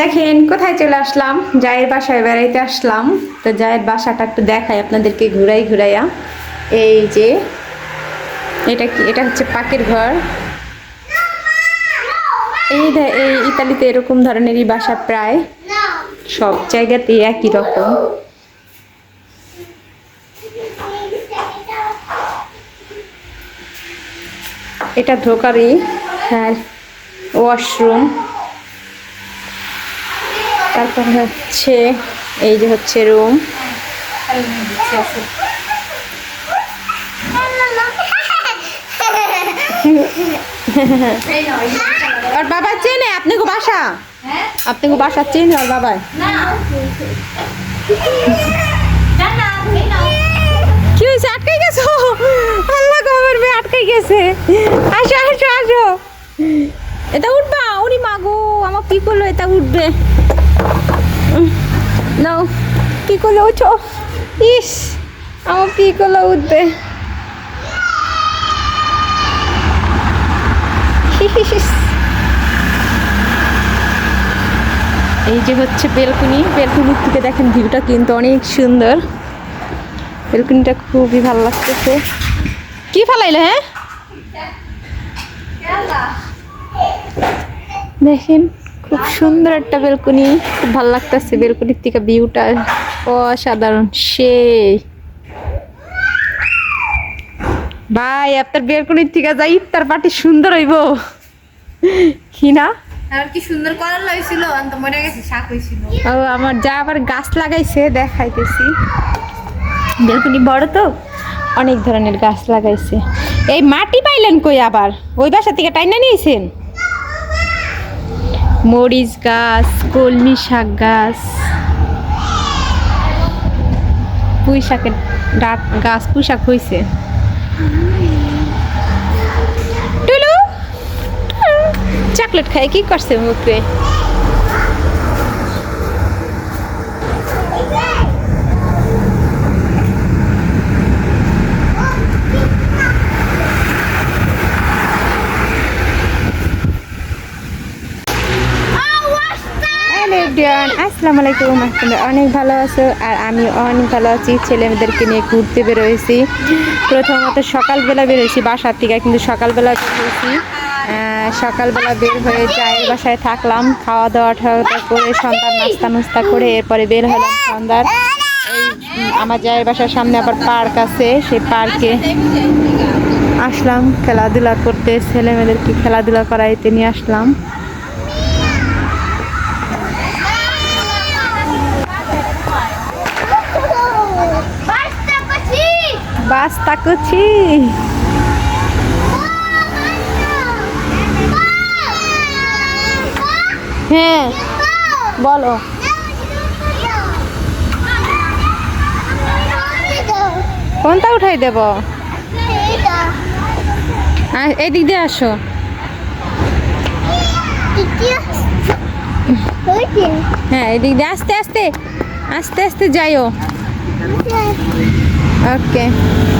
দেখেন, কোথায় চলে আসলাম? জায়ের বাসায় বেড়াইতে আসলাম। তো জায়ের বাসাটা একটু দেখাই আপনাদেরকে ঘুরাই ঘুরাইয়া। এই যে, এটা কি? এটা হচ্ছে পাকের ঘর। এই এই ইতালিতে এরকম ধরনেরই বাসা প্রায়। সব জায়গাতেই একই রকম। এটা ঢোকারই হ্যাঁ ওয়াশরুম তারপর হচ্ছে এই যে হচ্ছে রুম। আর বাবা চেনে, আপনি গো বাসা আপনি গো বাসা চেনে আর বাবা কি হয়েছে আটকাই গেছে। আসো আসো আসো। এটা উঠবা? উনি মাগো আমার কি করল? এটা উঠবে। নাও, কি করল? উঠো। ইস আমার কি করল? উঠবে। এই যে হচ্ছে বেলকুনি। বেলকুনির থেকে দেখেন ভিউটা কিন্তু অনেক সুন্দর। বেলকুনিটা খুবই ভালো লাগতেছে। কি ফালাইলে হ্যাঁ? দেখেন খুব সুন্দর একটা বেলকুনি। খুব ভালো লাগতেছে বেলকুনির থেকে ভিউটা। অসাধারণ সেই। ভাই আপনার বেলকুনির থেকে যাই ইফতার পার্টি সুন্দর হইব। কি না? আর কি সুন্দর করার লাগছিল আমি মরে গেছি শাক হয়েছিল ও আমার যা আবার গাছ লাগাইছে দেখাইতেছি। বেলকুনি বড় তো? অনেক ধরনের গাছ লাগাইছে। এই মাটি পাইলেন কই আবার? ওই বাসা থেকে টাইনা নিয়েছেন? মরিচ গাছ কলমি শাক গাছ। পুঁই শাকের ডাক, গাছ, পুঁই শাক হয়েছে চকলেট খাই কি করছে মুখে? হ্যালো এভরিওয়ান, আসসালামু আলাইকুম। তোমরা অনেক ভালো আছো আর আমি অনেক ভালো আছি। ছেলেমেয়েদেরকে নিয়ে ঘুরতে বেরোয়েছি। প্রথমত সকালবেলা বেরোয়েছি বাসার থেকে কিন্তু সকালবেলা বেরোয়েছি। সকালবেলা বের হয়ে চায়ের বাসায় থাকলাম। খাওয়া দাওয়া টাওয়া করে, সন্ধ্যার নাস্তা নুস্তা করে, এরপরে বের হলাম সন্ধ্যার। আমার জায়ের বাসার সামনে আবার পার্ক আছে। সেই পার্কে আসলাম, খেলাধুলা করতে। ছেলেমেয়েদেরকে খেলাধুলা করাইতে নিয়ে আসলাম। বাস তাকুছি হ্যাঁ বলো। কোনটা উঠাই দেব? এই দিয়ে আসো। হ্যাঁ এদিক দিয়ে। আস্তে আস্তে আস্তে আস্তে যাইও। Okay.